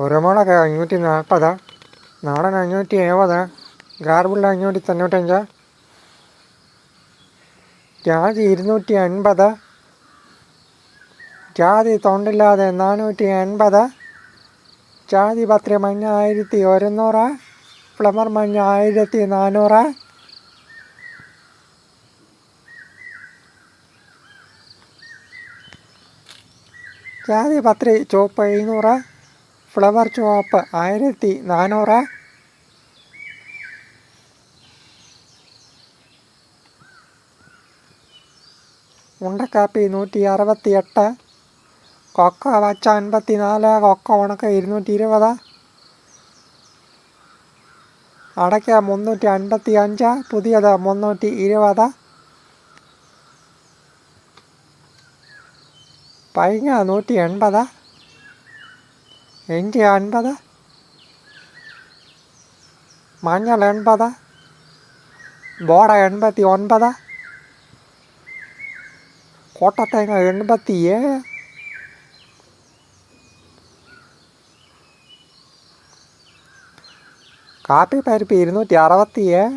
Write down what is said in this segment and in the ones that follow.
കുരുമുളക് അഞ്ഞൂറ്റി നാൽപ്പത്. നാടൻ അഞ്ഞൂറ്റി എഴുപത്. ഗാർബിൾ അഞ്ഞൂറ്റി തൊണ്ണൂറ്റഞ്ച്. ജാതി ഇരുന്നൂറ്റി അൻപത്. ജാതി തൊണ്ടില്ലാതെ നാനൂറ്റി അൻപത്. ജാതി പത്രി മഞ്ഞ ആയിരത്തി ഒരുന്നൂറ്. ഫ്ലവർ മഞ്ഞ ആയിരത്തി നാനൂറ്. ജാതി പത്രി ചുവപ്പ് എഴുന്നൂറ്. ഫ്ലവർ ചുവപ്പ് ആയിരത്തി നാനൂറ്. ഉണ്ടക്കാപ്പി നൂറ്റി അറുപത്തി എട്ട് കൊക്ക വച്ച അൻപത്തി നാല് കൊക്ക ഉണക്ക ഇരുന്നൂറ്റി ഇരുപത് അടയ്ക്ക മുന്നൂറ്റി അൻപത്തി അഞ്ച് പുതിയത് മുന്നൂറ്റി ഇരുപത് പൈങ്ങ നൂറ്റി എൺപത് ഇഞ്ചി അൻപത്? മഞ്ഞൾ എൺപത്? ബോട എൺപത്തി ഒൻപത് കോട്ടത്തേങ്ങ എൺപത്തി ഏഴ് കാപ്പി പരിപ്പ് ഇരുന്നൂറ്റി അറുപത്തി ഏഴ്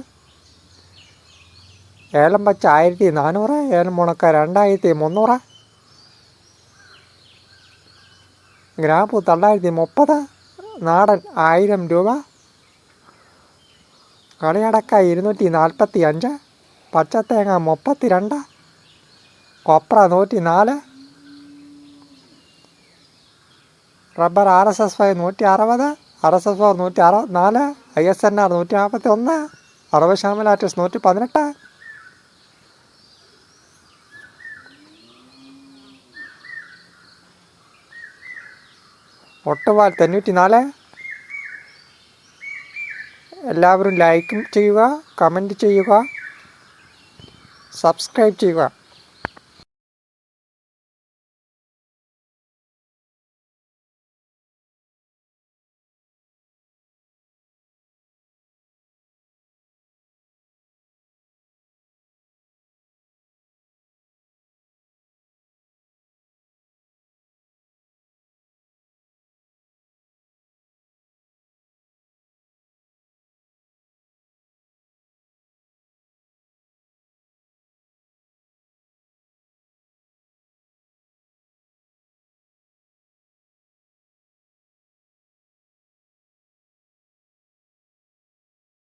ഏലം പച്ച ആയിരത്തി നാനൂറ് ഏലം മുണക്ക രണ്ടായിരത്തി മുന്നൂറ് ഗ്രാമ്പു തൊള്ളായിരത്തി മുപ്പത് നാടൻ ആയിരം രൂപ. കളിയടക്ക ഇരുന്നൂറ്റി നാൽപ്പത്തി അഞ്ച് പച്ചത്തേങ്ങ മുപ്പത്തി രണ്ട് കൊപ്ര നൂറ്റി നാല് rubber R S S five നൂറ്റി അറുപത് ആർ എസ് എസ് ഫോർ നൂറ്റി അറുപത്തി നാല് ഐ എസ് എൻ ആർ നൂറ്റി നാൽപ്പത്തി ഒന്ന് അറുപത് ശാമലാറ്റസ് നൂറ്റി പതിനെട്ട് ഒട്ടുപാൽ തൊണ്ണൂറ്റി നാല് എല്ലാവരും ലൈക്കും ചെയ്യുക കമന്റ് ചെയ്യുക സബ്സ്ക്രൈബ് ചെയ്യുക.